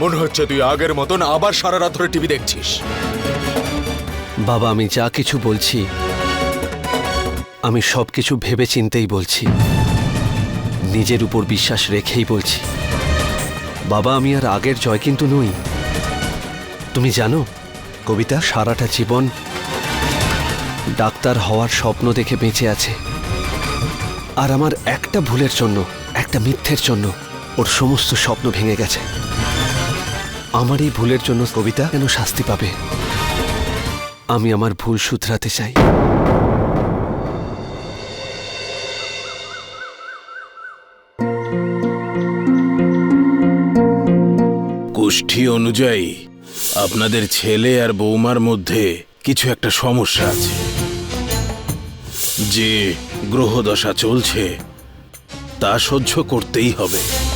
মনে হচ্ছে তুই আগের মতন আবার সারা রাত ধরে টিভি দেখছিস। বাবা, আমি যা কিছু বলছি, আমি সব কিছু ভেবে চিন্তেই বলছি। নিজের উপর বিশ্বাস রেখেই বলছি। বাবা, আমি আর আগের জয় কিন্তু নই। তুমি জানো, কবিতা সারাটা জীবন ডাক্তার হওয়ার স্বপ্ন দেখে বেঁচে আছে। আর আমার একটা ভুলের জন্য, একটা মিথ্যের জন্য ওর সমস্ত স্বপ্ন ভেঙে গেছে। আমার এই ভুলের জন্য কবিতা কেন শাস্তি পাবে। আমি আমার ভুল শুধরাতে চাই। কুষ্ঠি অনুযায়ী, আপনাদের ছেলে আর বৌমার মধ্যে কিছু একটা সমস্যা আছে। যে গ্রহদশা চলছে, তা সহ্য করতেই হবে।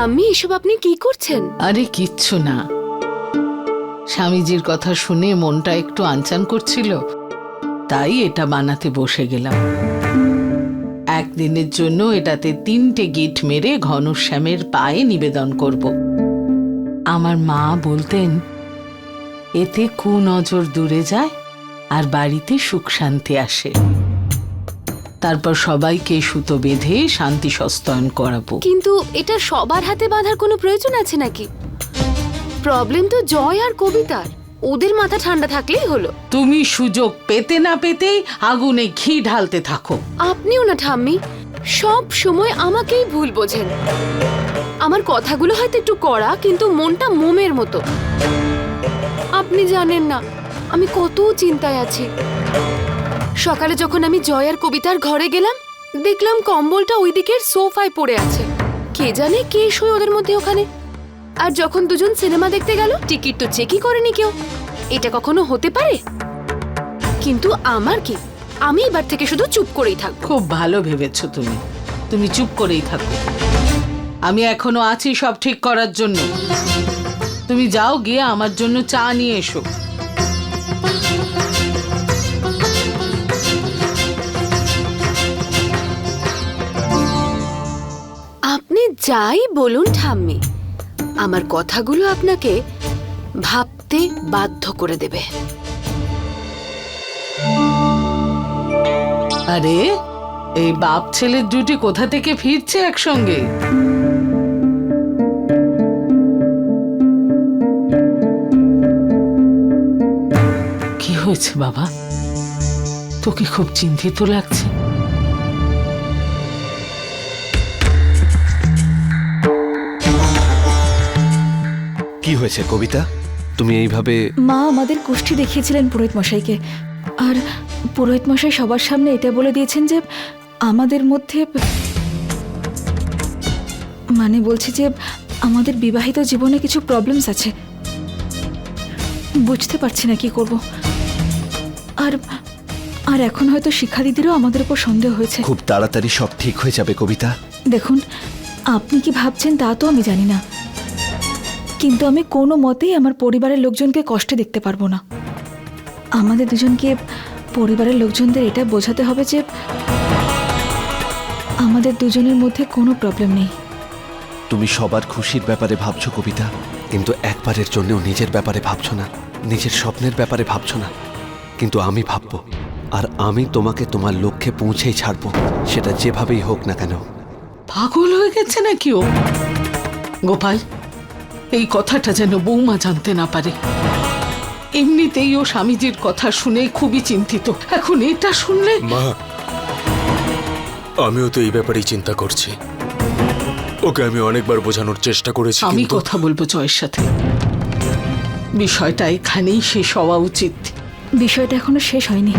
ঠাম্মি এসব আপনি কি করছেন? আরে, কিচ্ছু না। স্বামীজির কথা শুনে মনটা একটু আনচান করছিল। তাই এটা বানাতে বসে গেলাম। একদিনের জন্য এটাতে তিনটে গিট মেরে ঘনশ্যামের পায়ে নিবেদন করব। আমার মা বলতেন, এতে কুনজর দূরে যায় আর বাড়িতে সুখ শান্তি আসে। তারপর সবাইকে সুতো বেঁধে শান্তি সস্তয়ন করাবো। কিন্তু এটা সবার হাতে বাঁধার কোনো প্রয়োজন আছে নাকি? প্রবলেম তো জয় আর কবিতার। ওদের মাথা ঠান্ডা থাকলেই হলো। তুমি সুযোগ পেতে না পেতেই আগুনে ঘি ঢালতে থাকো। আপনিও না ঠাম্মি সব সময় আমাকেই ভুল বোঝেন। আমার কথাগুলো হয়তো একটু কড়া কিন্তু মনটা মোমের মতো। আপনি জানেন না আমি কত চিন্তায় আছি। সকালে যখন আমি জয় আর কবিতার ঘরে গেলাম, দেখলাম কম্বলটা ওই দিকের সোফায় পড়ে আছে। কে জানে কে শোয় ওদের মধ্যে ওখানে? আর যখন দুজন সিনেমা দেখতে গেল, টিকিট তো চেকই করেনি কেউ। এটা কখনো হতে পারে? কিন্তু আমার কি? আমি এবার থেকে শুধু চুপ করেই থাকব। খুব ভালো ভেবেছো তুমি। তুমি চুপ করেই থাকো। আমি এখনও আছি সব ঠিক করার জন্য। তুমি যাও গিয়ে আমার জন্য চা নিয়ে এসো। যাই বলুন ঠাম্মি, আমার কথাগুলো আপনাকে ভাবতে বাধ্য করে দেবে। আরে, এই বাপ ছেলের ডিউটি কোথা থেকে ফিরছে একসঙ্গে? কি হয়েছে বাবা? তোকে খুব চিন্তিত লাগছে। কি হয়েছে কবিতা? তুমি এইভাবে মা আমাদের কুষ্ঠি দেখিয়েছিলেন পুরোহিত মশাইকে। আর পুরোহিত মশাই সবার সামনে এটা বলে দিয়েছেন যে আমাদের মধ্যে মানে বলছি যে আমাদের বিবাহিত জীবনে কিছু প্রবলেমস আছে। বুঝতে পারছি না কি করব। আর আর এখন হয়তো শিক্ষা দিদিরও আমাদের উপর সন্দেহ হয়েছে। খুব তাড়াতাড়ি সব ঠিক হয়ে যাবে কবিতা। দেখুন আপনি কি ভাবছেন তা তো আমি জানি না। কিন্তু আমি কোনো মতেই আমার পরিবারের লোকজনকে কষ্টে দেখতে পারব না। আমাদের দুজনকে পরিবারের লোকজনদের এটা বোঝাতে হবে যে আমাদের দুজনের মধ্যে কোনো প্রবলেম নেই। তুমি সবার খুশির ব্যাপারে ভাবছ কবিতা কিন্তু একবারের জন্যও নিজের ব্যাপারে ভাবছ না নিজের স্বপ্নের ব্যাপারে ভাবছ না। কিন্তু আমি ভাববো আর আমি তোমাকে তোমার লক্ষ্যে পৌঁছেই ছাড়বো সেটা যেভাবেই হোক না কেন। পাগল হয়ে গেছে নাকি ও? গোপাল এই কথাটা যেন বৌমা জানতে না পারে। এমনিতেই ও স্বামীজির কথা শুনে খুবই চিন্তিত। এখন এটা শুনলে মা আমিও তো এই ব্যাপারেই চিন্তা করছি। ওকে আমি অনেকবার বোঝানোর চেষ্টা করেছি আমি কথা বলব জয়ের সাথে। বিষয়টা এখানেই শেষ হওয়া উচিত। বিষয়টা এখনও শেষ হয়নি।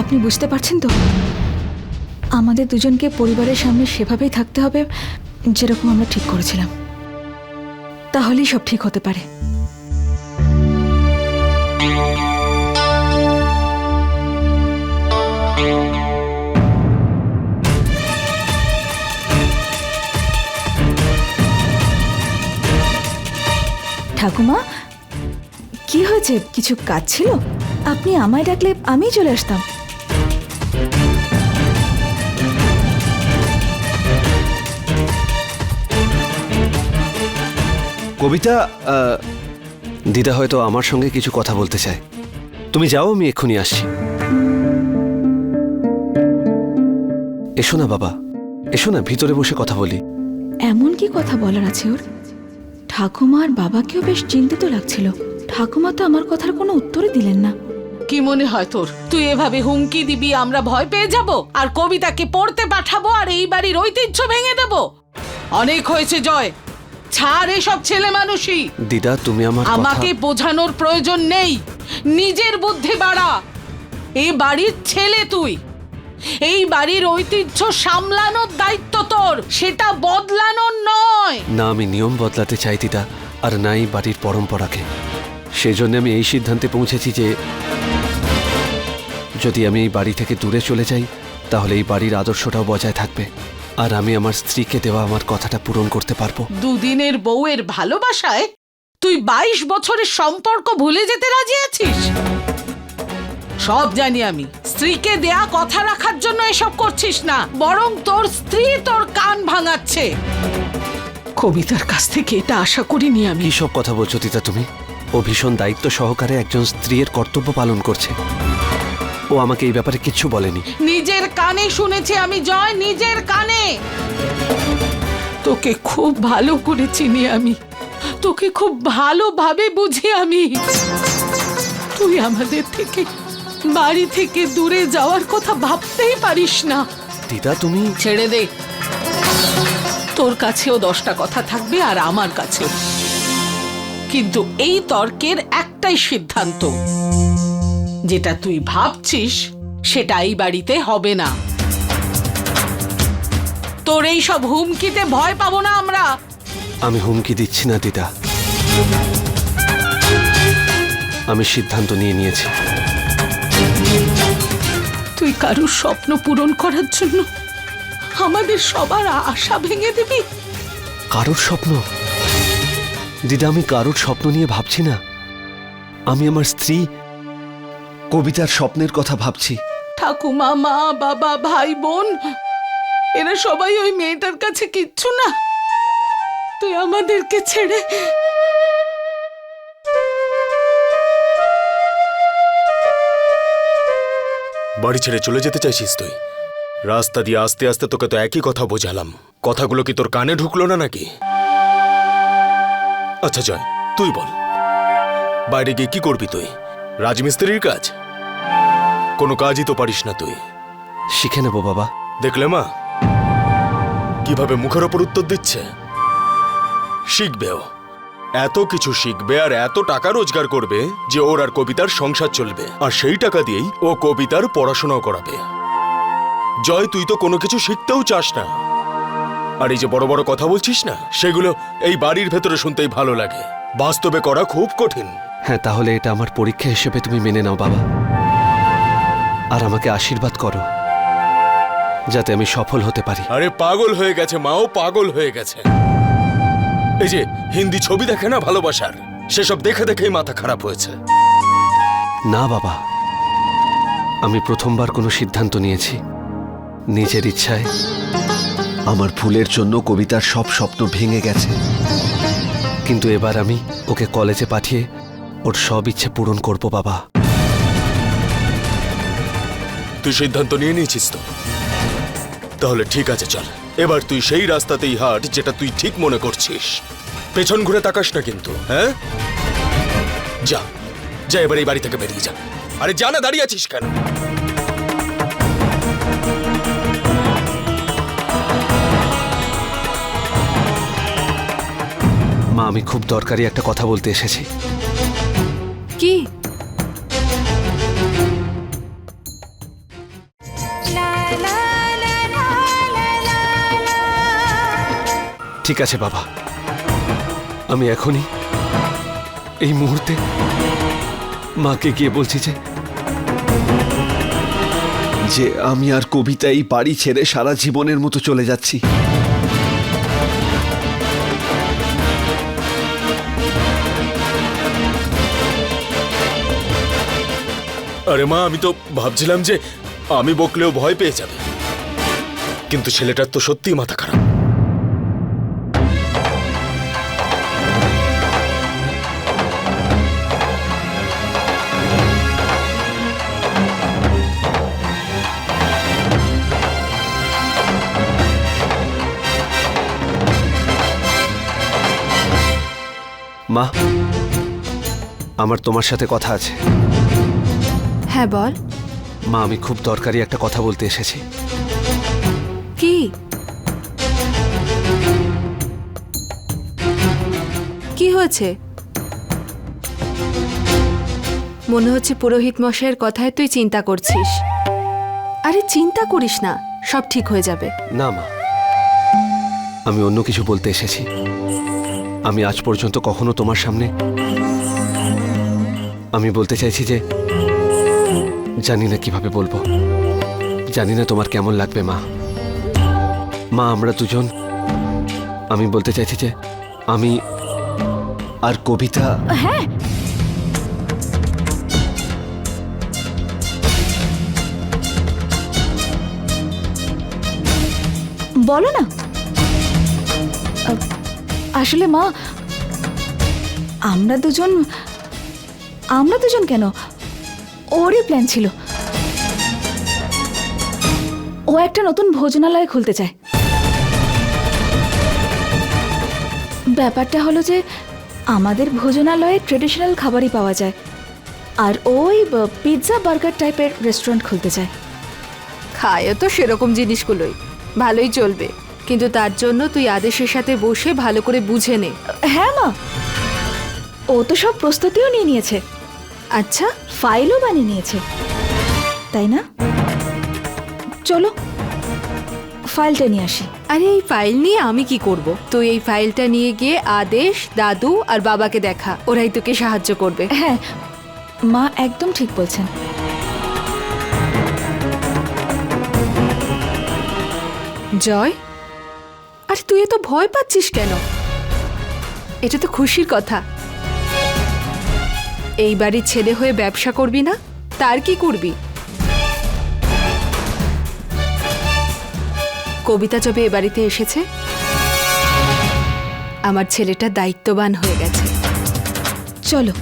আপনি বুঝতে পারছেন তো? আমাদের দুজনকে পরিবারের সামনে সেভাবেই থাকতে হবে যেরকম আমরা ঠিক করেছিলাম। তাহলেই সব ঠিক হতে পারে। ঠাকুমা, কি হয়েছে? কিছু কাজ ছিল? আপনি আমায় ডাকলে আমিই চলে আসতাম। কবিতা দিদা হয়তো আমার সঙ্গে কিছু কথা বলতে চায়। তুমি যাও আমি এক্ষুনি আসছি। এসো না বাবা এসো না ভিতরে বসে কথা বলি। এমন কি কথা বলার আছে ওর? ঠাকুমা আর বাবাকেও বেশ চিন্তিত লাগছিল। ঠাকুমা তো আমার কথার কোনো উত্তরই দিলেন না। কি মনে হয় তোর? তুই এভাবে হুমকি দিবি আমরা ভয় পেয়ে যাব? আর কবিতাকে পড়তে পাঠাবো আর এই বাড়ির ঐতিহ্য ভেঙে দেব? অনেক হয়েছে জয়। ছাড় এসব ছেলে মানুষই। দিদা তুমি আমার আমাকে বোঝানোর প্রয়োজন নেই। নিজের বুদ্ধি বাড়া। এই বাড়ির ছেলে তুই। এই বাড়ির ঐতিহ্য সামলানোর দায়িত্ব তোর। সেটা বদলানোর নয়। না আমি নিয়ম বদলাতে চাই দিদা আর নাই বাড়ির পরম্পরাকে। সেজন্য আমি এই সিদ্ধান্তে পৌঁছেছি যে যদি আমি এই বাড়ি থেকে দূরে চলে যাই তাহলে এই বাড়ির আদর্শটাও বজায় থাকবে। আর আমি আমার স্ত্রীকে দেওয়া আমার কথাটা পূরণ করতে পারব। দুদিনের বউয়ের ভালোবাসায় তুই বাইশ বছরের সম্পর্ক ভুলে যেতে রাজি আছিস? সব জানি আমি। স্ত্রীকে দেয়া কথা রাখার জন্য এসব করছিস না। বরং তোর স্ত্রী তোর কান ভাঙাচ্ছে। কবিতার কাছ থেকে এটা আশা করিনি আমি। কি সব কথা বলছো দিদা তুমি? ও ভীষণ দায়িত্ব সহকারে একজন স্ত্রীর কর্তব্য পালন করছে। ও আমাকে এই ব্যাপারে কিচ্ছু বলেনি। নিজের কানে শুনেছি আমি জয় নিজের কানে। তোকে খুব ভালো করে চিনি আমি। তোকে খুব ভালোভাবে বুঝি আমি। তুই আমাদের থেকে বাড়ি থেকে দূরে যাওয়ার কথা ভাবতেই পারিস না। দিদা তুমি ছেড়ে দে। তোর কাছেও দশটা কথা থাকবে আর আমার কাছেও। কিন্তু এই তর্কের একটাই সিদ্ধান্ত। যেটা তুই ভাবছিস সেটা এই বাড়িতে হবে না। তোর এই সব হুমকিতে ভয় পাবো না আমরা। আমি হুমকি দিচ্ছি না দিদা। আমি সিদ্ধান্ত নিয়ে নিয়েছি। তুই কারুর স্বপ্ন পূরণ করার জন্য আমাদের সবার আশা ভেঙে দিবি? কারোর স্বপ্ন? দিদা আমি কারোর স্বপ্ন নিয়ে ভাবছি না। আমি আমার স্ত্রী কবিতার স্বপ্নের কথা ভাবছি। ঠাকুমা মা বাবা ভাই বোন এরা সবাই ওই মেয়েটার কাছে কিচ্ছু না। তুই আমাদেরকে ছেড়ে বাড়ি ছেড়ে চলে যেতে চাইছিস তুই? রাস্তা দিয়ে আস্তে আস্তে তোকে তো একই কথা বোঝালাম। কথাগুলো কি তোর কানে ঢুকলো না নাকি? আচ্ছা জয় তুই বল। বাইরে গিয়ে কি করবি তুই? রাজমিস্ত্রির কাজ? কোনো কাজই তো পারিস না তুই। শিখে নেব বাবা। দেখলে মা? কীভাবে মুখের ওপর উত্তর দিচ্ছে? শিখবেও এত কিছু শিখবে আর এত টাকা রোজগার করবে যে ওর আর কবিতার সংসার চলবে। আর সেই টাকা দিয়েই ও কবিতার পড়াশোনাও করাবে। জয় তুই তো কোনো কিছু শিখতেও চাস না। আর এই যে বড় বড় কথা বলছিস না সেগুলো এই বাড়ির ভেতরে শুনতেই ভালো লাগে। বাস্তবে করা খুব কঠিন। হ্যাঁ তাহলে এটা আমার পরীক্ষা হিসেবে তুমি মেনে নাও বাবা। আর আমাকে আশীর্বাদ করো যাতে আমি সফল হতে পারি। আরে পাগল হয়ে গেছে মাও পাগল হয়ে গেছে। এই যে হিন্দি ছবি দেখে না ভালোবাসার? সেসব দেখে দেখেই মাথা খারাপ হয়েছে। না বাবা আমি প্রথমবার কোনো সিদ্ধান্ত নিয়েছি। নিজের ইচ্ছায় আমার ভুলের জন্য কবিতার সব স্বপ্ন ভেঙে গেছে। কিন্তু এবার আমি ওকে কলেজে পাঠিয়ে ওর সব ইচ্ছে পূরণ করব বাবা। তুই সিদ্ধান্ত নিয়ে নিয়েছিস তো? তাহলে ঠিক আছে, চল। এবার তুই সেই রাস্তাতেই হাঁট যেটা তুই ঠিক মনে করছিস। পেছন ঘুরে তাকাস না কিন্তু হ্যাঁ? যা যা এবার এই বাড়ি থেকে বেরিয়ে যা। আরে যা না, দাঁড়িয়ে আছিস কেন? মা, আমি খুব দরকারি একটা কথা বলতে এসেছি। ঠিক আছে, বাবা। আমি এখনই এই মুহূর্তে মাকে গিয়ে বলছি যে যে আমি আর কবিতা এই বাড়ি ছেড়ে সারা জীবনের মতো চলে যাচ্ছি। আরে মা, আমি তো ভাবছিলাম যে আমি বকলেও ভয় পেয়ে যাবে। কিন্তু ছেলেটার তো সত্যিই মাথা খারাপ। মা আমার তোমার সাথে কথা আছে। হ্যাঁ বল। মা আমি খুব দরকারি একটা কথা বলতে এসেছি। কি? কি হয়েছে? মনে হচ্ছে পুরোহিত মশাইয়ের কথায় তুই চিন্তা করছিস। আরে চিন্তা করিস না সব ঠিক হয়ে যাবে। না মা আমি অন্য কিছু বলতে এসেছি। আমি আজ পর্যন্ত কখনো তোমার সামনে আমি বলতে চাইছি যে জানি না কীভাবে বলব। জানি না তোমার কেমন লাগবে, মা। মা, আমরা দুজন, আমি বলতে চাইছি যে আমি আর কবিতা হ্যাঁ। বলো না। আসলে মা, আমরা দুজন আমরা দুজন কেন? ওরই প্ল্যান ছিল। ও একটা নতুন ভোজনালয় খুলতে চায়। ব্যাপারটা হলো যে, আমাদের ভোজনালয়ে ট্রেডিশনাল খাবারই পাওয়া যায়। আর ওই পিৎজা বার্গার টাইপের রেস্টুরেন্ট খুলতে চায়। খায়ও তো সেরকম জিনিসগুলোই। ভালোই চলবে। কিন্তু তার জন্য তুই আদেশের সাথে বসে ভালো করে বুঝে নে। হ্যাঁ মা। ও তো সব প্রস্তুতিও নিয়ে নিয়েছে। আচ্ছা। ফাইলও বানিয়ে নিয়েছে। তাই না? চলো ফাইলটা নিয়ে আসি। আরে এই ফাইল নিয়ে আমি কি করব? তুই এই ফাইলটা নিয়ে গিয়ে আদেশ দাদু আর বাবাকে দেখা। ওরাই তোকে সাহায্য করবে। হ্যাঁ মা একদম ঠিক বলছেন। জয়। আরে তুই এত ভয় পাচ্ছিস কেন? এটা তো খুশির কথা। এই বাড়ির ছেলে হয়ে ব্যবসা করবি না? তার কি করবি? কবিতা যবে এ বাড়িতে এসেছে। আমার ছেলেটা দায়িত্ববান হয়ে গেছে। চলো।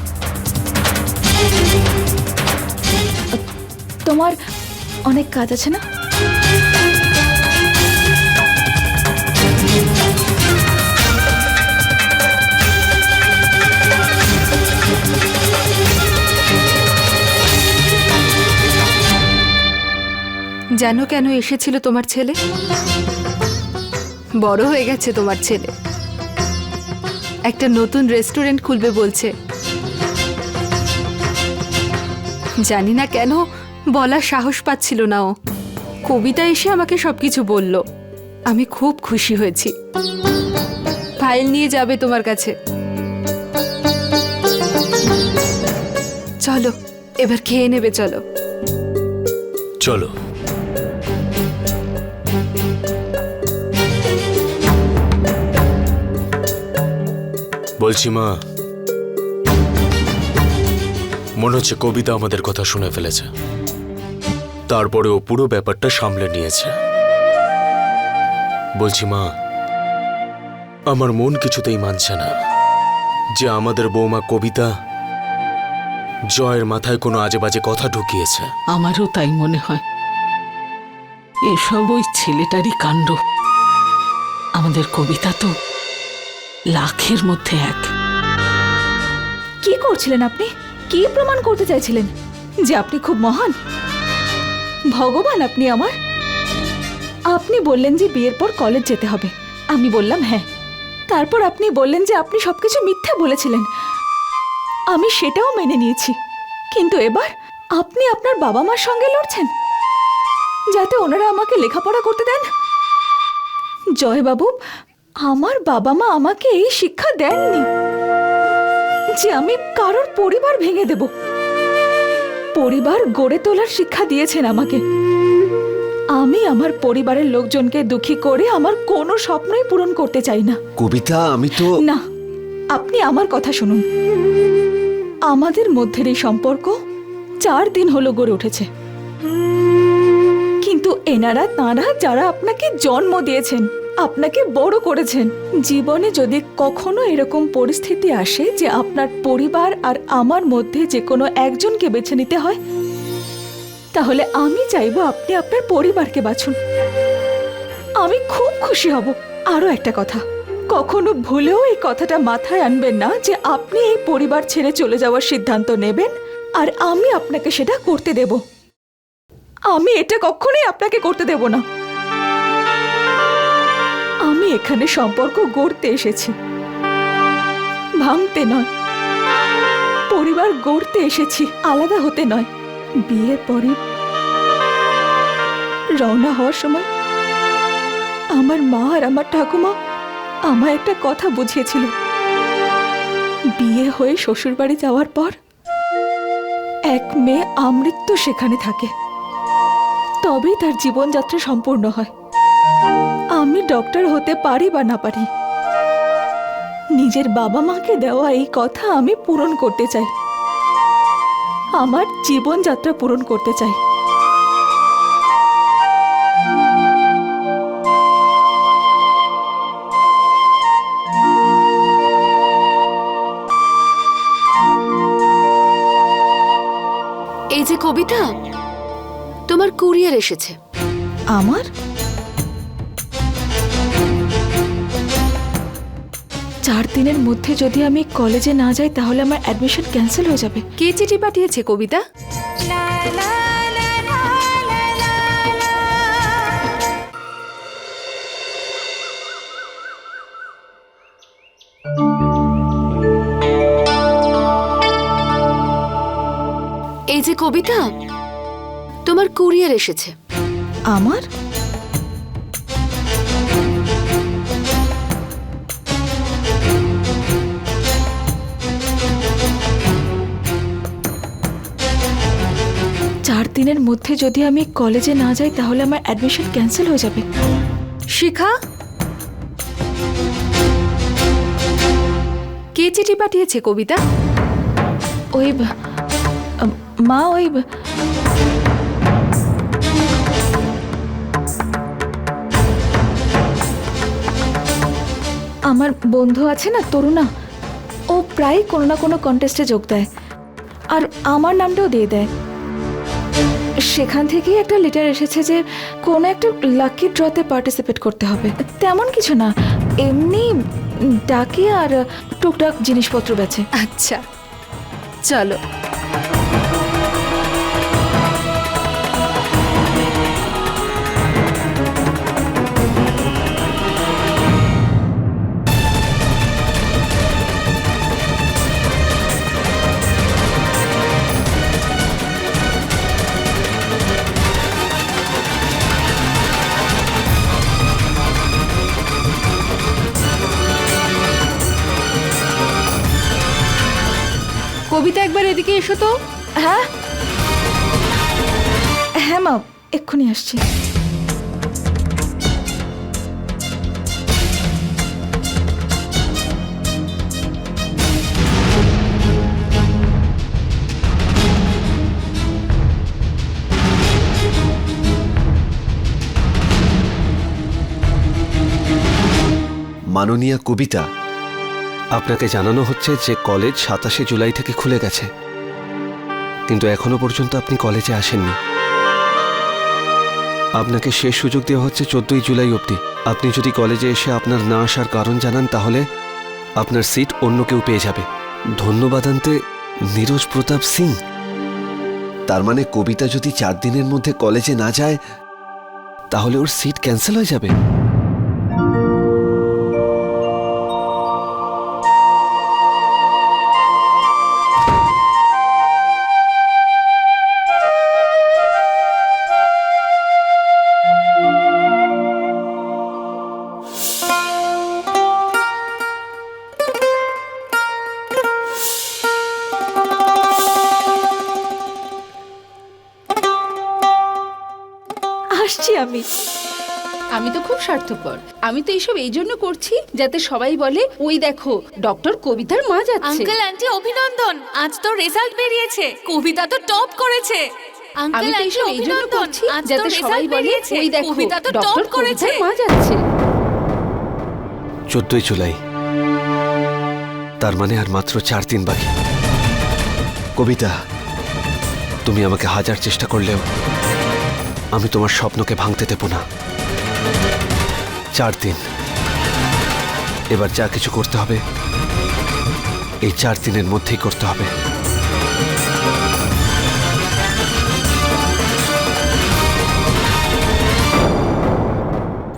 তোমার অনেক কাজ আছে না? জানো কেন এসেছিল তোমার ছেলে? বড় হয়ে গেছে তোমার ছেলে। একটা নতুন রেস্টুরেন্ট খুলবে বলছে। জানি না কেন বলার সাহস পাচ্ছিল না ও। কবিতা এসে আমাকে সবকিছু বলল। আমি খুব খুশি হয়েছি। ফাইল নিয়ে যাবে তোমার কাছে। চলো, এবার খেয়ে নেবে, চলো। চলো। বলছি মা, মনে হচ্ছে কবিতা আমাদের কথা শুনে ফেলেছে। তারপরে ও পুরো ব্যাপারটা সামলে নিয়েছে। বলছি মা, আমার মন কিছুতেই মানছে না যে আমাদের বৌমা কবিতা জয়ের মাথায় কোনো আজে বাজে কথা ঢুকিয়েছে। আমারও তাই মনে হয়। এসব ওই ছেলেটারই কাণ্ড। আমাদের কবিতা তো লাখের মধ্যে এক। কি করছিলেন আপনি? কি প্রমাণ করতে চাইছিলেন? যে আপনি খুব মহান। ভগবান আপনি আমার। আপনি বললেন যে বিয়ের পর কলেজ যেতে হবে। আমি বললাম হ্যাঁ। তারপর আপনি বললেন যে আপনি সবকিছু মিথ্যা বলেছিলেন। আমি সেটাও মেনে নিয়েছি। কিন্তু এবার আপনি আপনার বাবা মার সঙ্গে লড়ছেন। যাতে ওনারা আমাকে লেখাপড়া করতে দেন। জয়বাবু আমার বাবা মা আমাকে এই শিক্ষা দেননি যে আমি কারোর পরিবার ভেঙে দেব। পরিবার গড়ে তোলার শিক্ষা দিয়েছেন আমাকে। আমি আমার পরিবারের লোকজনকে দুঃখী করে আমার কোনো স্বপ্নই পূরণ করতে চাই না। কবিতা আমি তো না আপনি আমার কথা শুনুন। আমাদের মধ্যের এই সম্পর্ক চার দিন হলো গড়ে উঠেছে। কিন্তু এনারা তাঁরা যারা আপনাকে জন্ম দিয়েছেন আপনাকে বড় করেছেন। জীবনে যদি কখনো এরকম পরিস্থিতি আসে যে আপনার পরিবার আর আমার মধ্যে যে কোনো একজনকে বেছে নিতে হয়, তাহলে আমি চাইব আপনি আপনার পরিবারকে বাছুন। আমি খুব খুশি হব। আরও একটা কথা, কখনো ভুলেও এই কথাটা মাথায় আনবেন না যে আপনি এই পরিবার ছেড়ে চলে যাওয়ার সিদ্ধান্ত নেবেন আর আমি আপনাকে সেটা করতে দেব। আমি এটা কখনোই আপনাকে করতে দেব না। আমি এখানে সম্পর্ক গড়তে এসেছি। ভাঙতে নয়। পরিবার গড়তে এসেছি, আলাদা হতে নয়। বিয়ের পরে রওনা হওয়ার সময় আমার মা আর আমার ঠাকুমা আমায় একটা কথা বুঝিয়েছিল। বিয়ে হয়ে শ্বশুরবাড়ি যাওয়ার পর এক মেয়ে আমৃত্যু সেখানে থাকে। তবেই তার জীবনযাত্রা সম্পূর্ণ হয়। আমি ডক্টর হতে পারি বা না পারি? নিজের বাবা মাকে দেওয়া এই কথা আমি পূরণ করতে চাই। আমার জীবনযাত্রা পূরণ করতে চাই। এই যে কবিতা তোমার কুরিয়ার এসেছে। আমার? চার দিনের মধ্যে যদি আমি কলেজে না যাই তাহলে আমার অ্যাডমিশন ক্যান্সেল হয়ে যাবে। কে চিঠি পাঠিয়েছে কবিতা? এই যে কবিতা তোমার কুরিয়ার এসেছে। আমার? দিনের মধ্যে যদি আমি কলেজে না যাই, তাহলে আমার অ্যাডমিশন ক্যান্সেল হয়ে যাবে। শিখা? কে চিঠি পাঠিয়েছে কবিতা? ওই মা ওই আমার বন্ধু আছে না, তরুণা? ও প্রায় কোনো না কোনো কন্টেস্টে যোগ দেয়। আর আমার নামটাও দিয়ে দেয়। সেখান থেকেই একটা লেটার এসেছে যে কোনো একটা লাকি ড্রতে পার্টিসিপেট করতে হবে। তেমন কিছু না, এমনি ডাকে আর টুকটাক জিনিসপত্র বেচে। আচ্ছা চলো। মাননীয়া কবিতা। আপনাকে জানানো হচ্ছে যে কলেজ সাতাশে জুলাই থেকে খুলে গেছে। কিন্তু এখনও পর্যন্ত আপনি কলেজে আসেননি। আপনাকে শেষ সুযোগ দেওয়া হচ্ছে চোদ্দই জুলাই অবধি। আপনি যদি কলেজে এসে আপনার না আসার কারণ জানান তাহলে আপনার সিট অন্য কেউ পেয়ে যাবে। ধন্যবাদ আনতে নীরজ প্রতাপ সিং। তার মানে কবিতা যদি চার দিনের মধ্যে কলেজে না যায়, তাহলে ওর সিট ক্যান্সেল হয়ে যাবে। এইসব এই জন্য করছি যাতে সবাই বলে ওই দেখো ডক্টর কবিতার মা যাচ্ছে। আঙ্কেল আন্টি অভিনন্দন। আজ তো রেজাল্ট বেরিয়েছে। কবিতা তো টপ করেছে। আমি আঙ্কেল তো আন্টি এইসব এই জন্য অভিনন্দন। করছি আজ তো যাতে সবাই রেজাল্ট বলে বেরিয়েছে। ওই দেখো কবিতা তো ডক্টর টপ করেছে। কবিতার মা যাচ্ছে। চোদ্দই জুলাই। তার মানে আর মাত্র চার দিন বাকি। কবিতা তুমি আমাকে হাজার চেষ্টা করলেও আমি তোমার স্বপ্নকে ভাঙতে দেব না। চার দিন। এবার যা কিছু করতে হবে এই চার দিনের মধ্যেই করতে হবে।